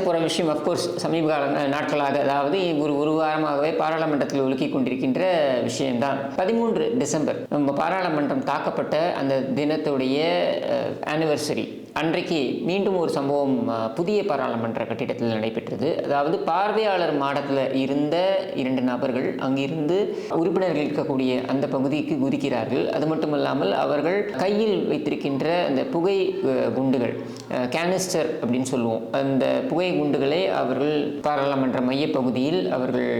போகிற விஷயம் அஃப்கோர்ஸ் சமீப கால நாட்களாக அதாவது ஒரு ஒரு வாரமாகவே பாராளுமன்றத்தில் ஒழுக்கி கொண்டிருக்கின்ற விஷயம்தான். பதிமூன்று டிசம்பர் நம்ம பாராளுமன்றம் தாக்கப்பட்ட அந்த தினத்துடைய ஆனிவர்சரி அன்றைக்கு மீண்டும் ஒரு சம்பவம் புதிய பாராளுமன்ற கட்டிடத்தில் நடைபெற்றது. அதாவது பார்வையாளர் மாடத்தில் இருந்த இரண்டு நபர்கள் அங்கிருந்து உறுப்பினர்கள் இருக்கக்கூடிய அந்த பகுதிக்கு குதிக்கிறார்கள். அது மட்டுமல்லாமல் அவர்கள் கையில் வைத்திருக்கின்ற அந்த புகை குண்டுகள் கேனிஸ்டர் அப்படின்னு சொல்லுவோம். அந்த புகை குண்டுகளை அவர்கள் பாராளுமன்ற மையப்பகுதியில் அவர்கள்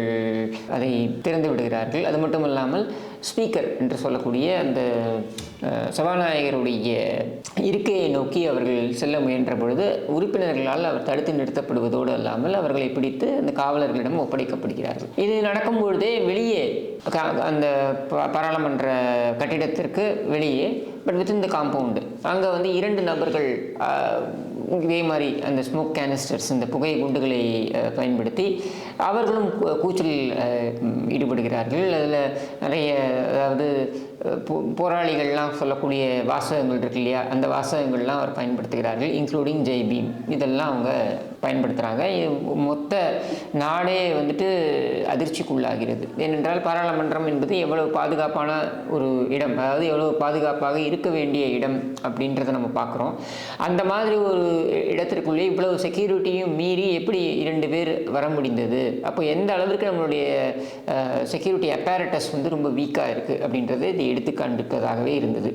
அதை திறந்து விடுகிறார்கள். அது மட்டுமல்லாமல் ஸ்பீக்கர் என்று சொல்லக்கூடிய அந்த சபாநாயகருடைய இருக்கையை நோக்கி அவர்கள் செல்ல முயன்ற பொழுது உறுப்பினர்களால் அவர் தடுத்து நிறுத்தப்படுவதோடு அல்லாமல் அவர்களை பிடித்து அந்த காவலர்களிடம் ஒப்படைக்கப்படுகிறார்கள். இது நடக்கும் பொழுதே வெளியே அந்த பாராளுமன்ற கட்டிடத்திற்கு வெளியே பட் வித்தின் த காம்பவுண்டு அங்கே வந்து இரண்டு நபர்கள் இதே மாதிரி அந்த ஸ்மோக் கேனிஸ்டர்ஸ் இந்த புகை குண்டுகளை பயன்படுத்தி அவர்களும் கூ- கூச்சலில் ஈடுபடுகிறார்கள். அதில் நிறைய அதாவது போ- போராளிகள்லாம் சொல்லக்கூடிய வாசகங்கள் இருக்கு இல்லையா? அந்த வாசகங்கள்லாம் அவர் பயன்படுத்துகிறார்கள் இன்க்ளூடிங் ஜெய் பீம் இதெல்லாம் அவங்க பயன்படுத்துகிறாங்க இது மொத்த நாடே வந்துட்டு அதிர்ச்சிக்குள்ளாகிறது. ஏனென்றால் பாராளுமன்றம் என்பது எவ்வளவு பாதுகாப்பான ஒரு இடம் அதாவது எவ்வளவு பாதுகாப்பாக இருக்க வேண்டிய இடம் அப்படின்றத நம்ம பார்க்குறோம். அந்த மாதிரி ஒரு இடத்திற்குள்ளே இவ்வளவு செக்யூரிட்டியும் மீறி எப்படி இரண்டு பேர் வர முடிந்தது? அப்போ எந்த அளவிற்கு நம்மளுடைய செக்யூரிட்டி அப்பேரட்டஸ் வந்து ரொம்ப வீக்காக இருக்குது அப்படின்றது இது எடுத்து காண்பிப்பதாகவே இருந்தது.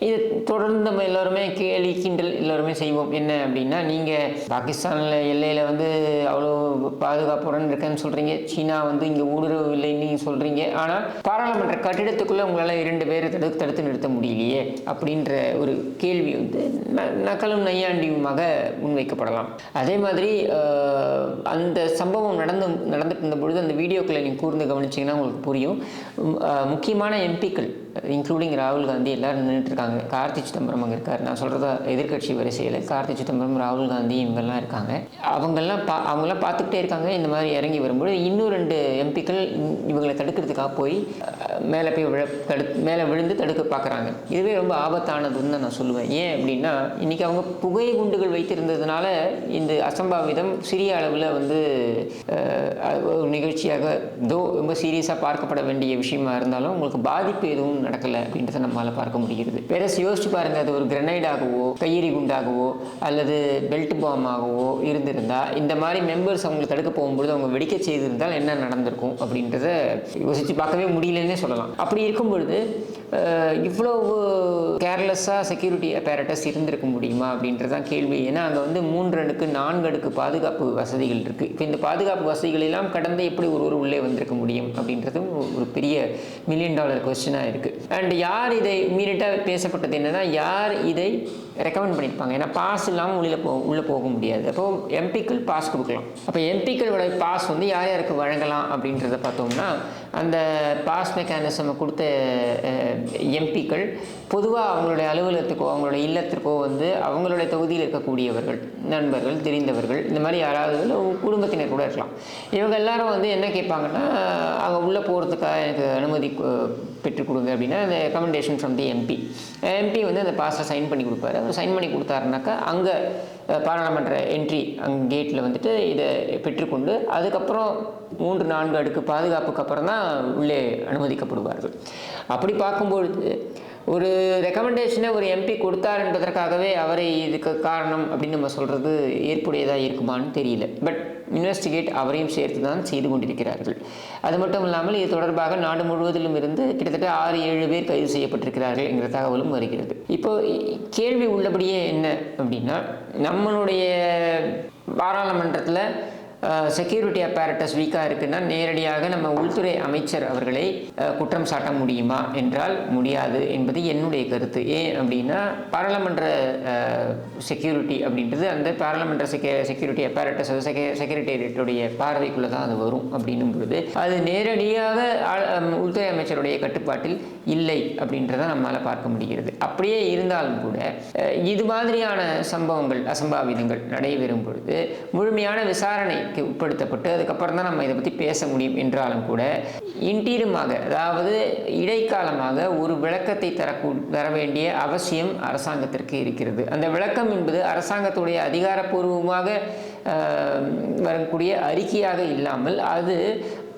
இது தொடர்ந்து நம்ம எல்லோருமே கேலி கிண்டல் எல்லோருமே செய்வோம். என்ன அப்படின்னா நீங்கள் பாகிஸ்தானில் எல்லையில் வந்து அவ்வளோ பாதுகாப்புடன் இருக்கேன்னு சொல்கிறீங்க சீனா வந்து இங்கே ஊடுருவு இல்லைன்னு நீங்கள் சொல்கிறீங்க ஆனால் பாராளுமன்ற கட்டிடத்துக்குள்ளே உங்களால் இரண்டு பேரை தடு தடுத்து நிறுத்த முடியலையே அப்படின்ற ஒரு கேள்வி வந்து ந- நக்கலும் நையாண்டியுமாக முன்வைக்கப்படலாம். அதே மாதிரி அந்த சம்பவம் நடந்து நடந்துட்டு இருந்த பொழுது அந்த வீடியோக்களை நீங்கள் கூர்ந்து கவனிச்சிங்கன்னா உங்களுக்கு புரியும். முக்கியமான எம்பிக்கள் இன்க்ளூடிங் ராகுல் காந்தி எல்லாரும் நின்றுட்டு இருக்காங்க கார்த்தி சிதம்பரம் அங்கே இருக்கார். நான் சொல்கிறதா எதிர்க்கட்சி வரிசையில் கார்த்தி சிதம்பரம் ராகுல் காந்தி இவங்கெல்லாம் இருக்காங்க. அவங்கெல்லாம் பா அவங்கெல்லாம் பார்த்துக்கிட்டே இருக்காங்க. இந்த மாதிரி இறங்கி வரும்போது இன்னும் ரெண்டு எம்பிக்கள் இவங்களை தடுக்கிறதுக்காக போய் மேலே போய் விழ தடு மேலே விழுந்து தடுக்க பார்க்குறாங்க. இதுவே ரொம்ப ஆபத்தானதுன்னு தான் நான் சொல்லுவேன். ஏன் அப்படின்னா இன்றைக்கி அவங்க புகை குண்டுகள் வைத்திருந்ததுனால இந்த அசம்பாவிதம் சிறிய அளவில் வந்து ஒரு நிகழ்ச்சியாக தோ ரொம்ப சீரியஸாக பார்க்கப்பட வேண்டிய விஷயமா இருந்தாலும் உங்களுக்கு பாதிப்பு எதுவும் நடக்கலை அப்படின்றத நம்மளால் பார்க்க முடிகிறது. வேற யோசிச்சு பாருங்கள் அது ஒரு கிரனைடாகவோ கையெறி குண்டாகவோ அல்லது பெல்ட் பாமாகவோ இருந்திருந்தா இந்த மாதிரி மெம்பர்ஸ் அவங்களை தடுக்க போகும்பொழுது அவங்க வெடிக்க செய்திருந்தால் என்ன நடந்திருக்கும் அப்படின்றத யோசித்து பார்க்கவே முடியலன்னே சொல்லலாம். அப்படி இருக்கும் பொழுது இவ்வளவு கேர்லெஸ்ஸாக செக்யூரிட்டி அப்பேரட்டஸ் இருந்திருக்க முடியுமா அப்படின்றது தான் கேள்வி. ஏன்னா அங்கே வந்து மூன்று அடுக்கு நான்கு அடுக்கு பாதுகாப்பு வசதிகள் இருக்குது இப்போ இந்த பாதுகாப்பு வசதிகள் எல்லாம் கடந்து எப்படி ஒருவர் உள்ளே வந்திருக்க முடியும் அப்படின்றதும் ஒரு பெரிய மில்லியன் டாலர் கொஸ்டினாக இருக்குது அண்ட் யார் இதை இம்மீடியட்டாக பேசப்பட்டது என்னன்னா யார் இதை ரெக்கமெண்ட் பண்ணியிருப்பாங்க ஏன்னா பாஸ் இல்லாமல் உள்ளே போ உள்ளே போக முடியாது. அப்போ எம்பிக்கள் பாஸ் கொடுக்கலாம். அப்போ எம்பிக்களோட பாஸ் வந்து யார் யாருக்கு வழங்கலாம் அப்படின்றத பார்த்தோம்னா அந்த பாஸ் மெக்கானிசம் கொடுத்த எம்பிக்கள் பொதுவாக அவங்களுடைய அலுவலகத்துக்கோ அவங்களுடைய இல்லத்திற்கோ வந்து அவங்களுடைய தொகுதியில் இருக்கக்கூடியவர்கள் நண்பர்கள் தெரிந்தவர்கள் இந்த மாதிரி யாராவது குடும்பத்தினர் கூட இருக்கலாம். இவங்க எல்லாரும் வந்து என்ன கேட்பாங்கன்னா அவங்க உள்ளே போகிறதுக்காக எனக்கு அனுமதி பெற்றுக் கொடுங்க அப்படின்னா அந்த recommendation from the MP MP வந்து அந்த பாஸை சைன் பண்ணி கொடுப்பாரு. அவர் சைன் பண்ணி கொடுத்தாருனாக்கா அங்கே பாராளுமன்ற என்ட்ரி அங்கே கேட்டில் வந்துட்டு இதை பெற்றுக்கொண்டு அதுக்கப்புறம் மூன்று நான்கு அடுக்கு பாதுகாப்புக்கு அப்புறம் தான் உள்ளே அனுமதிக்கப்படுவார்கள். அப்படி பார்க்கும்பொழுது ஒரு ரெக்கமெண்டேஷனை ஒரு எம்பி கொடுத்தார் என்பதற்காகவே அவரை இதுக்கு காரணம் அப்படின்னு நம்ம சொல்கிறது ஏற்புடையதாக இருக்குமான்னு தெரியல. பட் இன்வெஸ்டிகேட் அவரையும் சேர்த்து தான் செய்து கொண்டிருக்கிறார்கள். அது மட்டும் இல்லாமல் இது தொடர்பாக நாடு முழுவதிலும் இருந்து கிட்டத்தட்ட ஆறு ஏழு பேர் கைது செய்யப்பட்டிருக்கிறார்கள் என்கிற தகவலும் வருகிறது. இப்போ கேள்வி உள்ளபடியே என்ன அப்படின்னா நம்மளுடைய பாராளுமன்றத்தில் செக்யூரிட்டி apparatus வீக்காக இருக்குன்னா நேரடியாக நம்ம உள்துறை அமைச்சர் அவர்களை குற்றம் சாட்ட முடியுமா என்றால் முடியாது என்பது என்னுடைய கருத்து. ஏன் அப்படின்னா பாராளுமன்ற செக்யூரிட்டி அப்படின்றது அந்த பாராளுமன்ற செக்யூ செக்யூரிட்டி apparatus அது செக்யூ செக்ரட்டேரியட்டுடைய பார்வைக்குள்ளே தான் அது வரும் அப்படின்னும் பொழுது அது நேரடியாக உள்துறை அமைச்சருடைய கட்டுப்பாட்டில் இல்லை அப்படின்றத நம்மளால் பார்க்க முடிகிறது. அப்படியே இருந்தாலும் கூட இது மாதிரியான சம்பவங்கள் அசம்பாவிதங்கள் நடைபெறும் பொழுது முழுமையான விசாரணைக்கு உட்படுத்தப்பட்டு அதுக்கப்புறம் தான் நம்ம இதை பற்றி பேச முடியும் என்றாலும் கூட இன்டீரியமாக அதாவது இடைக்காலமாக ஒரு விளக்கத்தை தரக்கூ தர வேண்டிய அவசியம் அரசாங்கத்திற்கு இருக்கிறது. அந்த விளக்கம் என்பது அரசாங்கத்துடைய அதிகாரப்பூர்வமாக வரக்கூடிய அறிக்கையாக இல்லாமல் அது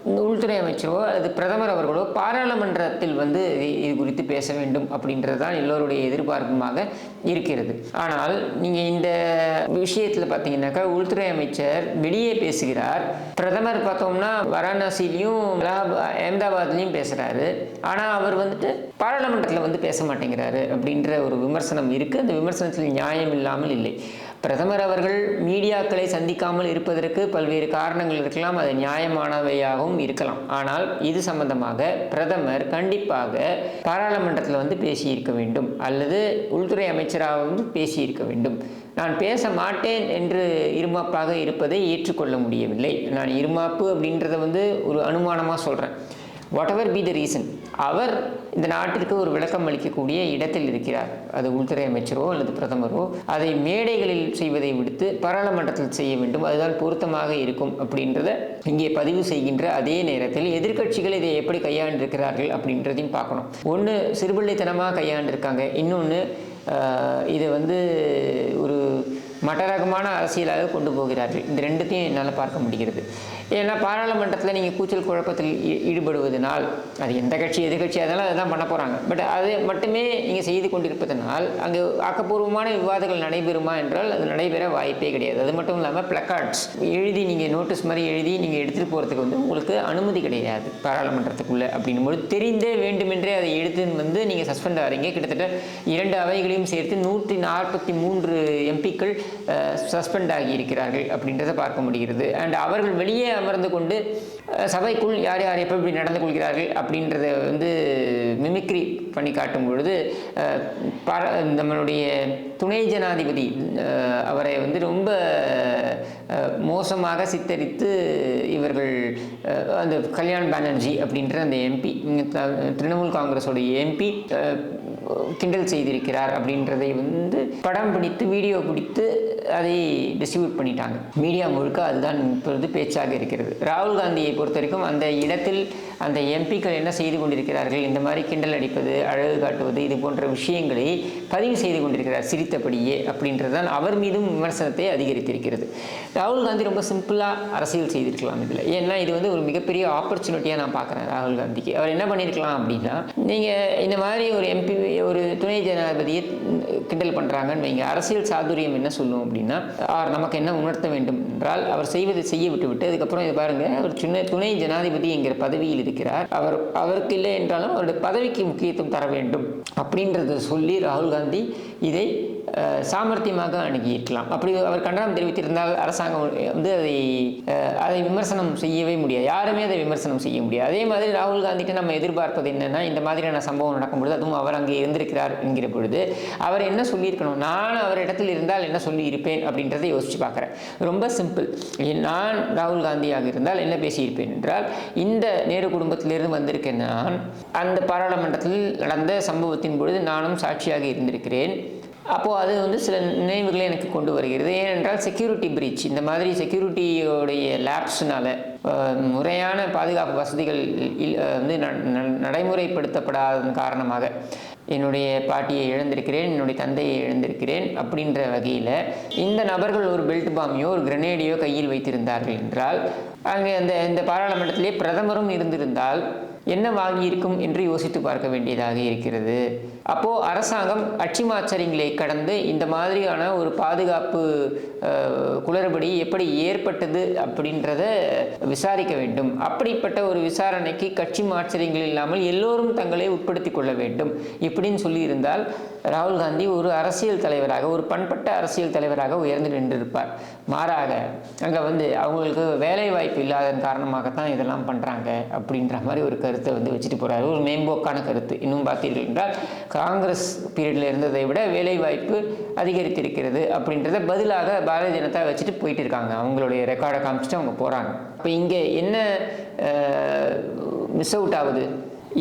உள்துறை அமைச்சரோ அல்லது பிரதமர் அவர்களோ பாராளுமன்றத்தில் வந்து இது குறித்து பேச வேண்டும் அப்படின்றது தான் எல்லோருடைய எதிர்பார்ப்புமாக இருக்கிறது. ஆனால் நீங்கள் இந்த விஷயத்தில் பார்த்தீங்கன்னாக்கா உள்துறை அமைச்சர் வெளியே பேசுகிறார். பிரதமர் பார்த்தோம்னா வாரணாசிலையும் அலகாபா- பேசுகிறாரு ஆனால் அவர் வந்துட்டு பாராளுமன்றத்தில் வந்து பேச மாட்டேங்கிறாரு அப்படின்ற ஒரு விமர்சனம் இருக்குது அந்த விமர்சனத்தில் நியாயம் இல்லாமல் இல்லை. பிரதமர் அவர்கள் மீடியாக்களை சந்திக்காமல் இருப்பதற்கு பல்வேறு காரணங்கள் இருக்கலாம் அது நியாயமானவையாகவும் இருக்கலாம். ஆனால் இது சம்பந்தமாக பிரதமர் கண்டிப்பாக பாராளுமன்றத்தில் வந்து பேசியிருக்க வேண்டும் அல்லது உள்துறை அமைச்சராக வந்து பேசியிருக்க வேண்டும். நான் பேச மாட்டேன் என்று இருமாப்பாக இருப்பதை ஏற்றுக்கொள்ள முடியவில்லை. நான் இருமாப்பு அப்படின்றத வந்து ஒரு அனுமானமாக சொல்கிறேன் whatever be the reason அவர் இந்த நாட்டிற்கு ஒரு விளக்கம் அளிக்கக்கூடிய இடத்தில் இருக்கிறார். அது உள்துறை அமைச்சரோ அல்லது பிரதமரோ அதை மேடைகளில் செய்வதை விடுத்து பாராளுமன்றத்தில் செய்ய வேண்டும். அதுதான் பொருத்தமாக இருக்கும் அப்படின்றத இங்கே பதிவு செய்கின்ற அதே நேரத்தில் எதிர்க்கட்சிகள் இதை எப்படி கையாண்டிருக்கிறார்கள் அப்படின்றதையும் பார்க்கணும். ஒன்று சிறுபிள்ளைத்தனமாக கையாண்டிருக்காங்க. இன்னொன்று இதை வந்து ஒரு மட்டரகமான அரசியலாக கொண்டு போகிறார்கள். இந்த ரெண்டுத்தையும் என்னால் பார்க்க முடிகிறது. ஏன்னா பாராளுமன்றத்தில் நீங்கள் கூச்சல் குழப்பத்தில் ஈ- ஈடுபடுவதனால் அது எந்த கட்சி எதிர்கட்சி அதனால் அதுதான் பண்ண போகிறாங்க பட் அது மட்டுமே நீங்கள் செய்து கொண்டிருப்பதனால் அங்கே ஆக்கப்பூர்வமான விவாதங்கள் நடைபெறுமா என்றால் அது நடைபெற வாய்ப்பே கிடையாது. அது மட்டும் இல்லாமல் பிளக்கார்ட்ஸ் எழுதி நீங்கள் நோட்டீஸ் மாதிரி எழுதி நீங்கள் எடுத்துகிட்டு போகிறதுக்கு வந்து உங்களுக்கு அனுமதி கிடையாது பாராளுமன்றத்துக்குள்ளே அப்படின்னும்போது. தெரிந்தே வேண்டுமென்றே அதை எடுத்து வந்து நீங்கள் சஸ்பெண்ட் ஆகிறீங்க கிட்டத்தட்ட இரண்டு அவைகளையும் சேர்த்து நூற்றி நாற்பத்தி மூன்று எம்பிக்கள் சஸ்பெண்ட் ஆகி இருக்கிறார்கள் அப்படின்றத பார்க்க முடிகிறது. அண்ட் அவர்கள் வெளியே அமர்ந்து கொண்டு சபைக்குள் யார் யார் எப்போ எப்படி நடந்து கொள்கிறார்கள் அப்படின்றத வந்து மிமிக்ரி பண்ணி காட்டும் பொழுது நம்மளுடைய துணை ஜனாதிபதி அவரை வந்து ரொம்ப மோசமாக சித்தரித்து இவர்கள் அந்த கல்யாண் பானர்ஜி அப்படின்ற அந்த எம்பி திரிணாமுல் காங்கிரஸோடைய எம்பி கிண்டல் செய்திருக்கிறார் அப்படின்றதை வந்து படம் பிடித்து வீடியோ பிடித்து அதை டிஸ்ட்ரிபியூட் பண்ணிட்டாங்க. மீடியா முழுக்க அதுதான் இப்பொழுது பேச்சாக இருக்கிறது. ராகுல் காந்தியை பொறுத்த வரைக்கும் அந்த இடத்தில் அந்த எம்பிக்கள் என்ன செய்து கொண்டிருக்கிறார்கள்? இந்த மாதிரி கிண்டல் அடிப்பது அழகு காட்டுவது இது போன்ற விஷயங்களை பதிவு செய்து கொண்டிருக்கிறார் சிரித்தபடியே அப்படின்றது தான் அவர் மீதும் விமர்சனத்தை அதிகரித்திருக்கிறது. ராகுல் காந்தி ரொம்ப சிம்பிளாக அரசியல் செய்திருக்கலாம் இதில். ஏன்னா இது வந்து ஒரு மிகப்பெரிய ஆப்பர்ச்சுனிட்டியாக நான் பார்க்குறேன் ராகுல் காந்திக்கு. அவர் என்ன பண்ணியிருக்கலாம் அப்படின்னா நீங்கள் இந்த மாதிரி ஒரு எம்பி ஒரு துணை ஜனாதிபதியை கிண்டல் பண்ணுறாங்கன்னு வைங்க. அரசியல் சாதுரியம் என்ன சொல்லும் அப்படின்னா அவர் நமக்கு என்ன உணர்த்த வேண்டும் என்றால் அவர் செய்வதை செய்ய விட்டுவிட்டு அதுக்கப்புறம் இது பாருங்கள் அவர் சின்ன துணை ஜனாதிபதி என்கிற பதவியில் இருக்கிறார். அவர் அவருக்கு இல்லை என்றாலும் அவருடைய பதவிக்கு முக்கியத்துவம் தர வேண்டும். அப்படின்றத சொல்லி ராகுல் காந்தி இதை சாமர்த்தியமாக அணுகியிருக்கலாம். அப்படி அவர் கண்டனம் தெரிவித்திருந்தால் அரசாங்கம் வந்து அதை அதை விமர்சனம் செய்யவே முடியாது. யாருமே அதை விமர்சனம் செய்ய முடியாது. அதே மாதிரி ராகுல் காந்திக்கு நம்ம எதிர்பார்ப்பது என்னன்னா இந்த மாதிரியான சம்பவம் நடக்கும்பொழுது அதுவும் அவர் அங்கே இருந்திருக்கிறார் என்கிற பொழுது அவர் என்ன சொல்லியிருக்கணும்? நான் அவர் இடத்தில் இருந்தால் என்ன சொல்லி இருப்பேன் அப்படின்றத யோசிச்சு பார்க்குறேன். ரொம்ப சிம்பிள். நான் ராகுல் காந்தியாக இருந்தால் என்ன பேசியிருப்பேன் என்றால் இந்த நேரு குடும்பத்திலிருந்து வந்திருக்கேன் நான். அந்த பாராளுமன்றத்தில் நடந்த சம்பவத்தின் பொழுது நானும் சாட்சியாக இருந்திருக்கிறேன். அப்போது அது வந்து சில நினைவுகளை எனக்கு கொண்டு வருகிறது. ஏனென்றால் செக்யூரிட்டி பிரீச் இந்த மாதிரி செக்யூரிட்டியோடைய லேப்ஸ்னால முறையான பாதுகாப்பு வசதிகள் இல்- வந்து ந- ந- நடைமுறைப்படுத்தப்படாததன் காரணமாக என்னுடைய பாட்டியை இழந்திருக்கிறேன் என்னுடைய தந்தையை இழந்திருக்கிறேன் அப்படின்ற வகையில் இந்த நபர்கள் ஒரு பெல்ட் பாமையோ ஒரு கிரனேடியோ கையில் வைத்திருந்தார்கள் என்றால் அங்கே அந்த இந்த பாராளுமன்றத்திலே பிரதமரும் இருந்திருந்தால் என்ன வாங்கியிருக்கும் என்று யோசித்து பார்க்க வேண்டியதாக இருக்கிறது. அப்போது அரசாங்கம் அச்சிமாச்சரிங்களை கடந்து இந்த மாதிரியான ஒரு பாதுகாப்பு குளறுபடி எப்படி ஏற்பட்டது அப்படின்றத விசாரிக்க வேண்டும். அப்படிப்பட்ட ஒரு விசாரணைக்கு கட்சி மாச்சரியங்கள் இல்லாமல் எல்லோரும் தங்களை உட்படுத்திக் கொள்ள வேண்டும். இப்படின்னு சொல்லியிருந்தால் ராகுல் காந்தி ஒரு அரசியல் தலைவராக ஒரு பண்பட்ட அரசியல் தலைவராக உயர்ந்து நின்றிருப்பார். மாறாக அங்கே வந்து அவங்களுக்கு வேலை வாய்ப்பு இல்லாதன் காரணமாகத்தான் இதெல்லாம் பண்ணுறாங்க அப்படின்ற மாதிரி ஒரு கருத்தை வந்து வச்சுட்டு போகிறாரு ஒரு மேம்போக்கான கருத்து. இன்னும் பார்த்தீர்கள் என்றால் காங்கிரஸ் பீரியடில் இருந்ததை விட வேலைவாய்ப்பு அதிகரித்திருக்கிறது அப்படின்றத பதிலாக பாரதிய ஜனதா வச்சுட்டு போயிட்டு இருக்காங்க. அவங்களுடைய ரெக்கார்டை காமிச்சிட்டு அவங்க போகிறாங்க இப்போ இங்கே என்ன மிஸ் அவுட் ஆகுது?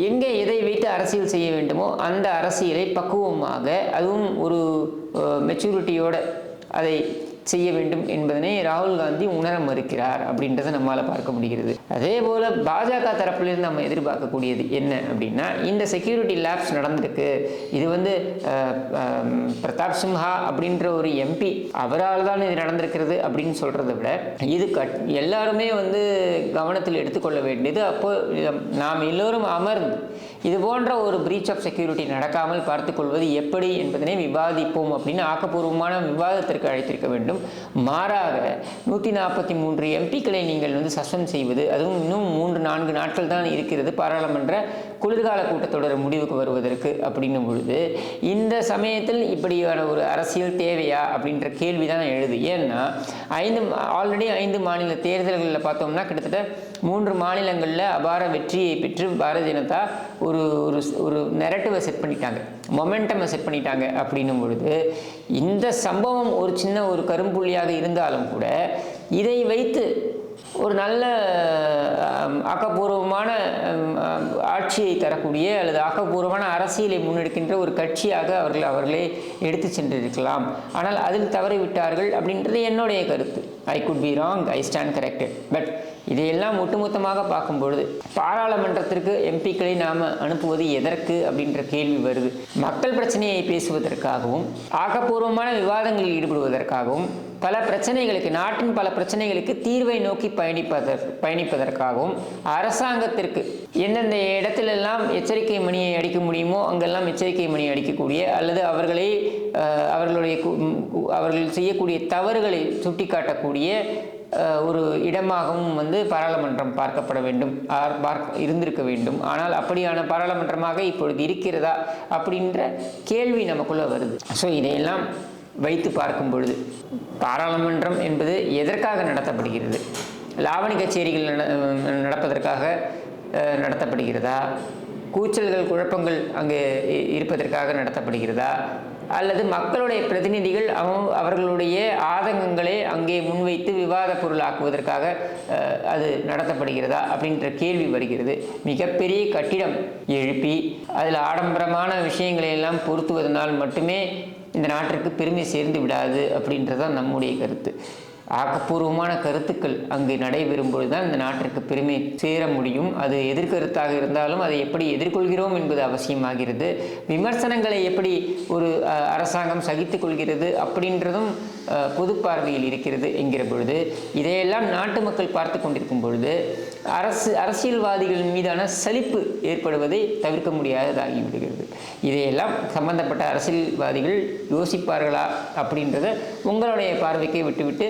எங்கே எதை வைத்து அரசியல் செய்ய வேண்டுமோ அந்த அரசியலை பக்குவமாக அதுவும் ஒரு மெச்சூரிட்டியோட அதை செய்ய வேண்டும் என்பதனை ராகுல் காந்தி உணர மறுக்கிறார் அப்படின்றத நம்மால் பார்க்க முடிகிறது. அதே போல் பாஜக தரப்பிலிருந்து நம்ம எதிர்பார்க்கக்கூடியது என்ன அப்படின்னா இந்த செக்யூரிட்டி லேப்ஸ் நடந்திருக்கு. இது வந்து பிரதாப் சிம்ஹா அப்படின்ற ஒரு எம்பி அவரால் தான் இது நடந்திருக்கிறது அப்படின்னு சொல்கிறத விட இது கட் எல்லாருமே வந்து கவனத்தில் எடுத்துக்கொள்ள வேண்டியது. அப்போ நாம் எல்லோரும் அமர்ந்து இது போன்ற ஒரு பிரீச் ஆஃப் செக்யூரிட்டி நடக்காமல் பார்த்துக்கொள்வது எப்படி என்பதனை விவாதிப்போம் அப்படின்னு ஆக்கப்பூர்வமான விவாதத்திற்கு அழைத்திருக்க வேண்டும். மாறாக நூற்றி நாற்பத்தி மூன்று எம்பிக்களை நீங்கள் வந்து சஸ்பெண்ட் செய்வது அதுவும் இன்னும் மூன்று நான்கு நாட்கள் தான் இருக்கிறது. பாராளுமன்ற குளிர்கால கூட்டத்தொடர் முடிவுக்கு வருவதற்கு அப்படின்னும் பொழுது இந்த சமயத்தில் இப்படியான ஒரு அரசியல் தேவையா அப்படின்ற கேள்வி தான் எழுது. ஏன்னா ஐந்து ஆல்ரெடி ஐந்து மாநில தேர்தல்களில் பார்த்தோம்னா கிட்டத்தட்ட மூன்று மாநிலங்களில் அபார வெற்றியை பெற்று பாரதிய ஜனதா ஒரு ஒரு ஒரு நெரட்டிவை செட் பண்ணிட்டாங்க. மொமெண்டமை செட் பண்ணிட்டாங்க அப்படின்னும் பொழுது இந்த சம்பவம் ஒரு சின்ன ஒரு கரும்புள்ளியாக இருந்தாலும் கூட இதை வைத்து ஒரு நல்ல ஆக்கப்பூர்வமான ஆட்சியை தரக்கூடிய அல்லது ஆக்கப்பூர்வமான அரசியலை முன்னெடுக்கின்ற ஒரு கட்சியாக அவர்கள் அவர்களே எடுத்து சென்றிருக்கலாம். ஆனால் அதில் தவறிவிட்டார்கள் அப்படின்றது என்னுடைய கருத்து. I could be wrong I stand corrected but இதையெல்லாம் ஒட்டுமொத்தமாக பார்க்கும்பொழுது பாராளுமன்றத்திற்கு எம்பிக்களை நாம் அனுப்புவது எதற்கு அப்படின்ற கேள்வி வருது. மக்கள் பிரச்சனையை பேசுவதற்காகவும் ஆக்கப்பூர்வமான விவாதங்களில் ஈடுபடுவதற்காகவும் பல பிரச்சனைகளுக்கு நாட்டின் பல பிரச்சனைகளுக்கு தீர்வை நோக்கி பயணிப்பதற்கு பயணிப்பதற்காகவும் அரசாங்கத்திற்கு எந்தெந்த இடத்திலெல்லாம் எச்சரிக்கை மணியை அடிக்க முடியுமோ அங்கெல்லாம் எச்சரிக்கை மணி அடிக்கக்கூடிய அல்லது அவர்களை அவர்களுடைய அவர்கள் செய்யக்கூடிய தவறுகளை சுட்டிக்காட்டக்கூடிய ஒரு இடமாகவும் வந்து பாராளுமன்றம் பார்க்கப்பட வேண்டும். ஆர் பார்க்க இருந்திருக்க வேண்டும். ஆனால் அப்படியான பாராளுமன்றமாக இப்பொழுது இருக்கிறதா அப்படின்ற கேள்வி நமக்குள்ளே வருது. ஸோ இதையெல்லாம் வைத்து பார்க்கும் பொழுது பாராளுமன்றம் என்பது எதற்காக நடத்தப்படுகிறது? லாவணி கச்சேரிகள் நட- நடப்பதற்காக நடத்தப்படுகிறதா? கூச்சல்கள் குழப்பங்கள் அங்கே இருப்பதற்காக நடத்தப்படுகிறதா? அல்லது மக்களுடைய பிரதிநிதிகள் அவங்க அவர்களுடைய அங்கே முன்வைத்து விவாத பொருளாக்குவதற்காக அது நடத்தப்படுகிறதா அப்படின்ற கேள்வி வருகிறது. மிகப்பெரிய கட்டிடம் எழுப்பி அதில் ஆடம்பரமான விஷயங்களை எல்லாம் பொருத்துவதனால் மட்டுமே இந்த நாட்டிற்கு பெருமை சேர்ந்து விடாது அப்படின்றது தான் நம்முடைய கருத்து. ஆக்கப்பூர்வமான கருத்துக்கள் அங்கு நடைபெறும்பொழுது தான் இந்த நாட்டிற்கு பெருமை சேர முடியும். அது எதிர்கருத்தாக இருந்தாலும் அதை எப்படி எதிர்கொள்கிறோம் என்பது அவசியமாகிறது. விமர்சனங்களை எப்படி ஒரு அரசாங்கம் சகித்துக்கொள்கிறது அப்படின்றதும் பொது பார்வையில் இருக்கிறது என்கிற பொழுது இதையெல்லாம் நாட்டு மக்கள் பார்த்து கொண்டிருக்கும் பொழுது அரசு அரசியல்வாதிகள் மீதான சலிப்பு ஏற்படுவதை தவிர்க்க முடியாததாகிவிடுகிறது இதையெல்லாம் சம்பந்தப்பட்ட அரசியல்வாதிகள் யோசிப்பார்களா அப்படின்றத உங்களுடைய பார்வைக்கே விட்டுவிட்டு